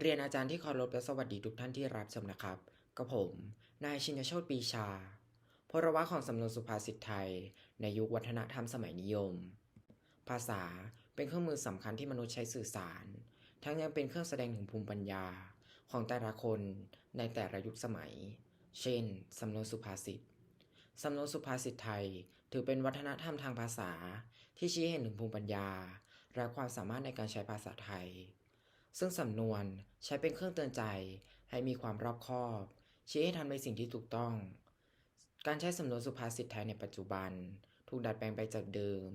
เรียนอาจารย์ที่เคารพและสวัสดีทุกท่านที่รับชมนะครับ กับผม นายชินโชตปรีชา พลวัตของสำนวนสุภาษิตไทย ในยุควัฒนธรรมสมัยนิยม ภาษาเป็นเครื่องมือสำคัญที่มนุษย์ใช้สื่อสาร ทั้งยังเป็นเครื่องแสดงถึงภูมิปัญญาของแต่ละคนในแต่ละยุคสมัย เช่น สำนวนสุภาษิต สำนวนสุภาษิตไทย ถือเป็นวัฒนธรรมทางภาษาที่ชี้ให้เห็นถึงภูมิปัญญา และความสามารถในการใช้ภาษาไทย ซึ่งสำนวนใช้เป็นเครื่องเตือนใจให้มีความรอบคอบ ชี้ให้ทำในสิ่งที่ถูกต้อง การใช้สำนวนสุภาษิตไทยในปัจจุบัน ถูกดัดแปลงไปจากเดิม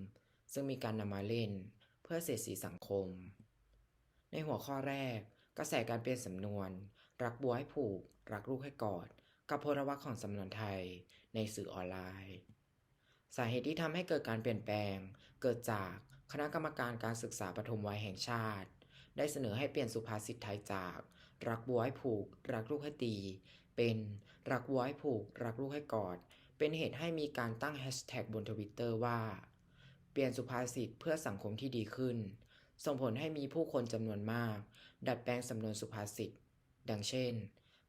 ซึ่งมีการนำมาเล่นเพื่อเสียดสีสังคม ในหัวข้อแรก กระแสการเปลี่ยนสำนวน รักบัวให้ผูก รักลูกให้กอด กับพลวัตของสำนวนไทยในสื่อออนไลน์สาเหตุที่ทำให้เกิดการเปลี่ยนแปลง เกิดจากคณะกรรมการการศึกษาปฐมวัยแห่งชาติ ได้เสนอให้เปลี่ยนสุภาษิตไทยจาก รักบัวให้ผูก รักลูกให้ตี เป็นรักบัวให้ผูก รักลูกให้กอด เป็นเหตุให้มีการตั้งแฮชแท็กบนทวิตเตอร์ว่า เปลี่ยนสุภาษิตเพื่อสังคมที่ดีขึ้น ส่งผลให้มีผู้คนจำนวนมาก ดัดแปลงสำนวนสุภาษิต ดังเช่น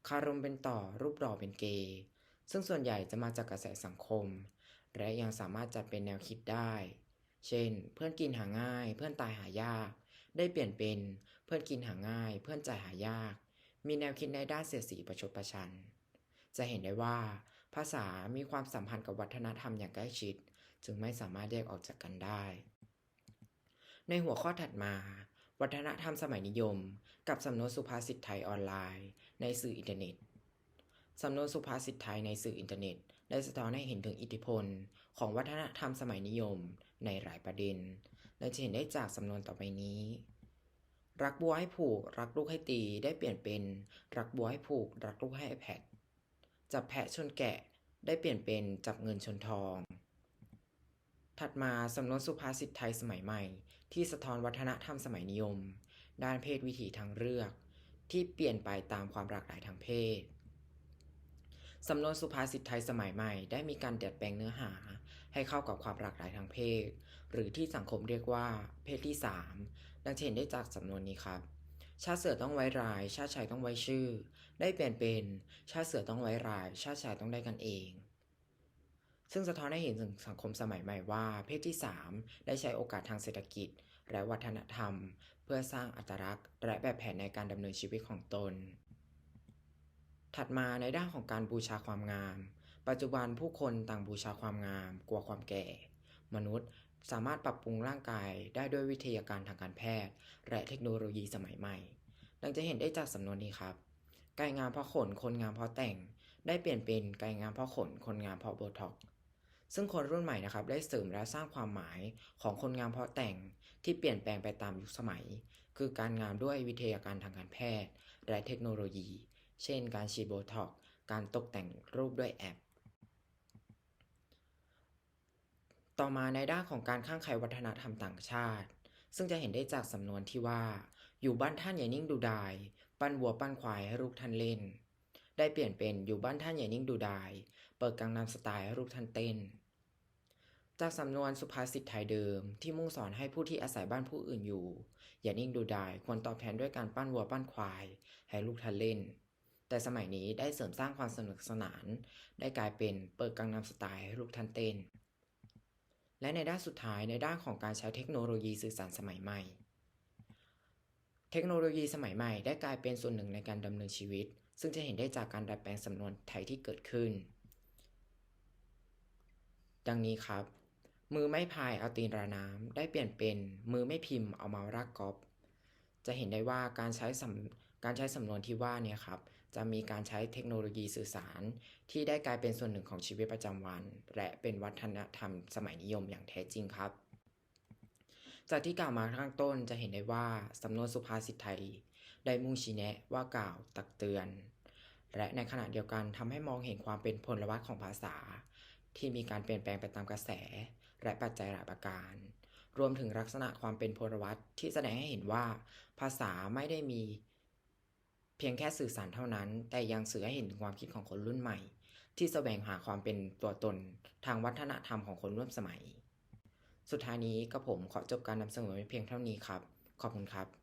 คารมเป็นต่อรูปหล่อเป็นเกย์ซึ่งส่วนใหญ่จะมาจากกระแสสังคม และยังสามารถจัดเป็นแนวคิดได้ เช่น เพื่อนกินหาง่าย เพื่อนตายหายาก ได้เปลี่ยนเป็นเพื่อนกินหาง่าย เพื่อนจ่ายหายาก มีแนวคิดในด้านเสียดสีประชดประชัน จะเห็นได้ว่า ภาษามีความสัมพันธ์กับวัฒนธรรมอย่างใกล้ชิด จึงไม่สามารถแยกออกจากกันได้ ในหัวข้อถัดมา วัฒนธรรมสมัยนิยม กับสำนวนสุภาษิตไทยออนไลน์ ในสื่ออินเทอร์เน็ตสำนวนสุภาษิตไทยในสื่ออินเทอร์เน็ตได้สะท้อนให้เห็นถึงอิทธิพล ของวัฒนธรรมสมัยนิยม ในหลายประเด็น และจะเห็นได้จากสำนวนต่อไปนี้ รักบัวให้ผูก รักลูกให้ตีได้เปลี่ยนเป็น รักบัวให้ผูก รักลูกให้แพดจับแพะชนแกะได้เปลี่ยนเป็นจับเงินชนทอง ถัดมาสำนวนสุภาษิตไทยสมัยใหม่ ที่สะท้อนวัฒนธรรมสมัยนิยม ด้านเพศวิถีทางเลือก ที่เปลี่ยนไปตามความหลากหลายทางเพศ สำนวนสุภาษิตไทยสมัยใหม่ ได้มีการดัดแปลงเนื้อหา ให้เข้ากับความหลากหลายทางเพศ หรือที่สังคมเรียกว่าเพศที่ 3 ดังเห็นได้จากสำนวนนี้ครับ ชาติเสือต้องไว้ราย ชาติชายต้องไว้ชื่อ ได้เปลี่ยนเป็น ชาติเสือต้องไว้ราย ชาติชายต้องได้กันเอง ซึ่งสะท้อนให้เห็นถึงสังคมสมัยใหม่ว่า เพศที่ 3 ได้ใช้โอกาสทางเศรษฐกิจ และวัฒนธรรม เพื่อสร้างอัตลักษณ์ และแบบแผนในการดำเนินชีวิตของตน ถัดมาในด้านของการบูชาความงาม ปัจจุบันผู้คนต่างบูชาความงาม กลัวความแก่ มนุษย์สามารถปรับปรุงร่างกายได้ด้วยวิทยาการทางการแพทย์ และเทคโนโลยีสมัยใหม่ ดังจะเห็นได้จากสำนวนนี้ครับไก่งามเพราะขน คนงามเพราะแต่ง ได้เปลี่ยนเป็นไก่งามเพราะขน คนงามเพราะโบท็อกซ์ซึ่งคนรุ่นใหม่นะครับได้เสริมและสร้างความหมายของคนงามเพราะแต่งที่เปลี่ยนแปลงไปตามยุคสมัย คือการงามด้วยวิทยาการทางการแพทย์ และเทคโนโลยี เช่นการฉีดโบท็อกการตกแต่งรูปด้วยแอป ต่อมาในด้านของการข้างใครวัฒนธรรมต่างชาติ ซึ่งจะเห็นได้จากสำนวนที่ว่า อยู่บ้านท่านอย่านิ่งดูดาย ปั้นวัวปั้นควายให้ลูกท่านเล่น ได้เปลี่ยนเป็นอยู่บ้านท่านอย่านิ่งดูดาย เปิดกังนำสไตล์ให้ลูกท่านเต้นจากสำนวนสุภาษิตไทยเดิมที่มุ่งสอนให้ผู้ที่อาศัยบ้านผู้อื่นอยู่ อย่านิ่งดูดายควรตอบแทนด้วยการปั้นวัวปั้นควาย ให้ลูกท่านเล่น แต่สมัยนี้ได้เสริมสร้างความสนุกสนาน ได้กลายเป็นเปิดกังนำสไตล์ให้ลูกท่านเต้น และในด้านสุดท้ายในด้านของการใช้เทคโนโลยีสื่อสารสมัยใหม่ เทคโนโลยีสมัยใหม่ ได้กลายเป็นส่วนหนึ่งในการดำเนินชีวิต ซึ่งจะเห็นได้จากการดัดแปลงสำนวนไทยที่เกิดขึ้น ดังนี้ครับ มือไม่พายเอาตีนราน้ำได้เปลี่ยนเป็นมือไม่พิมพ์เอาเมารากกอบจะเห็นได้ว่าการใช้สำการใช้สำนวนที่ว่าเนี่ยครับ จะมีการใช้เทคโนโลยีสื่อสาร ที่ได้กลายเป็นส่วนหนึ่งของชีวิตประจำวัน และเป็นวัฒนธรรมสมัยนิยมอย่างแท้จริงครับ จากที่กล่าวมาข้างต้นจะเห็นได้ว่าสำนวนสุภาษิตไทย ได้มุ่งชี้แนะว่ากล่าวตักเตือน และในขณะเดียวกันทำให้มองเห็นความเป็นพลวัตของภาษา ที่มีการเปลี่ยนแปลงไปตามกระแส และปัจจัยหลายประการรวมถึงลักษณะความเป็นพลวัตที่แสดงให้เห็นว่า ภาษาไม่ได้มี เพียงแค่สื่อสารเท่านั้น แต่ยังสื่อให้เห็นถึงความคิดของคนรุ่นใหม่ ที่แสวงหาความเป็นตัวตนทางวัฒนธรรมของคนร่วมสมัย สุดท้ายนี้ก็ผมขอจบการนำเสนอเพียงเท่านี้ครับ ขอบคุณครับ